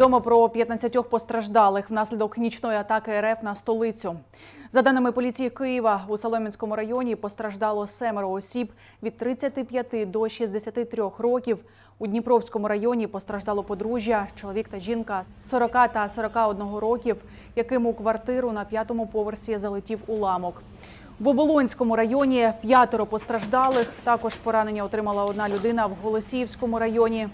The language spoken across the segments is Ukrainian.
Відомо про 15 постраждалих внаслідок нічної атаки РФ на столицю. За даними поліції Києва, у Солом'янському районі постраждало семеро осіб від 35 до 63 років. У Дніпровському районі постраждало подружжя, чоловік та жінка 40 та 41 років, яким у квартиру на п'ятому поверсі залетів уламок. В Оболонському районі п'ятеро постраждалих. Також поранення отримала одна людина в Голосіївському районі.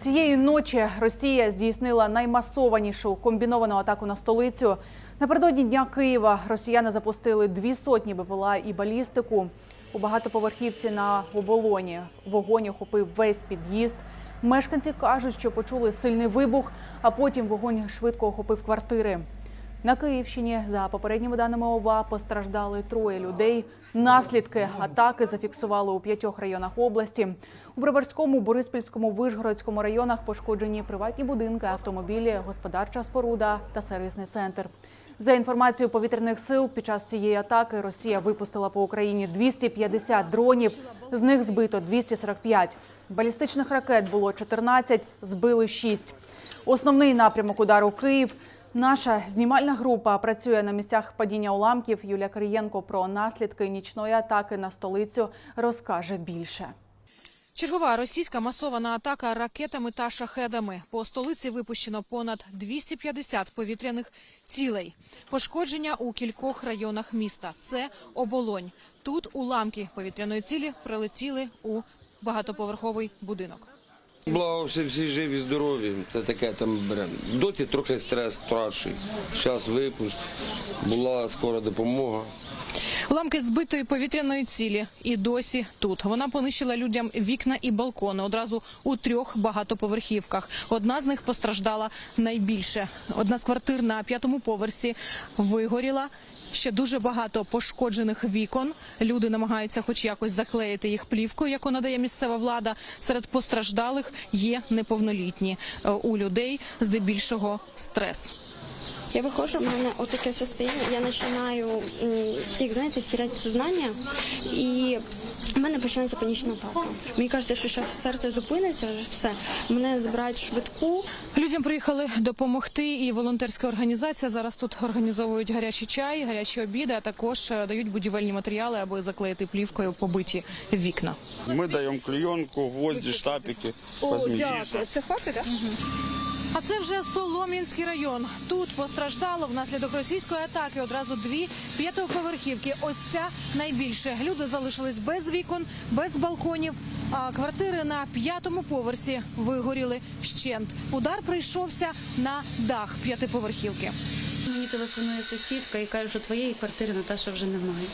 Цієї ночі Росія здійснила наймасованішу комбіновану атаку на столицю. Напередодні дня Києва росіяни запустили дві сотні БПЛА і балістику. У багатоповерхівці на оболоні вогонь охопив весь під'їзд. Мешканці кажуть, що почули сильний вибух, а потім вогонь швидко охопив квартири. На Київщині, за попередніми даними ОВА, постраждали троє людей. Наслідки атаки зафіксували у п'ятьох районах області. У Броварському, Бориспільському, Вишгородському районах пошкоджені приватні будинки, автомобілі, господарча споруда та сервісний центр. За інформацією повітряних сил, під час цієї атаки Росія випустила по Україні 250 дронів, з них збито 245. Балістичних ракет було 14, збили 6. Основний напрямок удару Київ. Наша знімальна група працює на місцях падіння уламків. Юлія Кирієнко про наслідки нічної атаки на столицю розкаже більше. Чергова російська масована атака ракетами та шахедами. По столиці випущено понад 250 повітряних цілей. Пошкодження у кількох районах міста. Це оболонь. Тут уламки повітряної цілі прилетіли у багатоповерховий будинок. Благо, всі, всі живі, здорові. Це таке там бере. Доці трохи стрес страшний. Зараз випуск. Була скора допомога. Уламки збитої повітряної цілі і досі тут. Вона понищила людям вікна і балкони одразу у трьох багатоповерхівках. Одна з них постраждала найбільше. Одна з квартир на п'ятому поверсі вигоріла. Ще дуже багато пошкоджених вікон. Люди намагаються, хоч якось заклеїти їх плівкою, яку надає місцева влада. Серед постраждалих є неповнолітні Е, у людей здебільшого стрес. Я выхожу, у меня вот такое состояние, я начинаю, як знаєте, терять сознання, і в мене починається панічна атака. Мені кажеться, що зараз серце зупиниться, вже все. Мене забирають в швидку, Людям приїхали допомогти, і волонтерська організація зараз тут організовують гарячий чай, гарячі обіди, а також е, дають будівельні матеріали, аби заклеїти плівкою побиті вікна. Мы даем клеенку, гвозди, штапики. Возьмите. Це факти, так? А це вже Солом'янський район. Тут постраждало внаслідок російської атаки одразу дві п'ятоповерхівки. Ось ця найбільше. Люди залишились без вікон, без балконів. А квартири на п'ятому поверсі вигоріли вщент. Удар прийшовся на дах п'ятиповерхівки. Мені телефонує сусідка і каже, що твоєї квартири Наташа вже немає.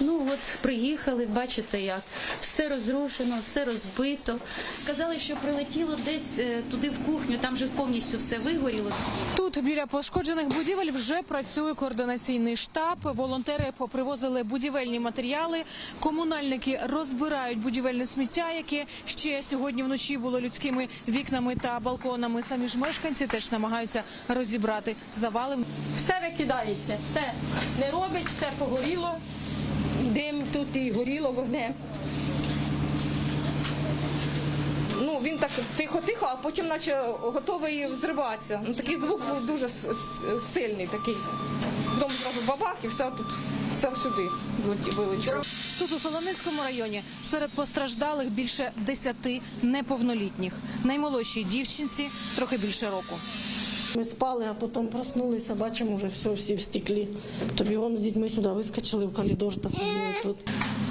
Ну от приїхали, бачите як все розрушено, все розбито. Сказали, що прилетіло десь е, туди в кухню, там вже повністю все вигоріло. Тут біля пошкоджених будівель вже працює координаційний штаб. Волонтери попривозили будівельні матеріали. Комунальники розбирають будівельне сміття, яке ще сьогодні вночі було людськими вікнами та балконами. Самі ж мешканці теж намагаються розібрати завали. все викидається, все не робить, все погоріло. Дим тут і горіло вогнем. Ну він так тихо-тихо, а потім, наче готовий взриватися. Ну такий звук був дуже сильний, такий. Потім зразу бабах і все тут, все всюди вилетіло. Тут у Солоницькому районі серед постраждалих більше десяти неповнолітніх. Наймолодшій дівчинці трохи більше року. Ми спали, а потім проснулися, бачимо, вже все, всі в стеклі. То бігом з дітьми сюди вискочили в коридор та сиділи тут.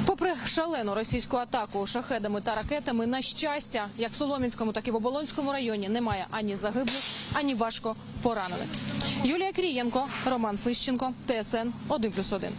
Попри шалену російську атаку шахедами та ракетами, на щастя, як в Солом'янському, так і в Оболонському районі немає ані загиблих, ані важко поранених. Юлія Крієнко, Роман Сищенко, ТСН 1+,1.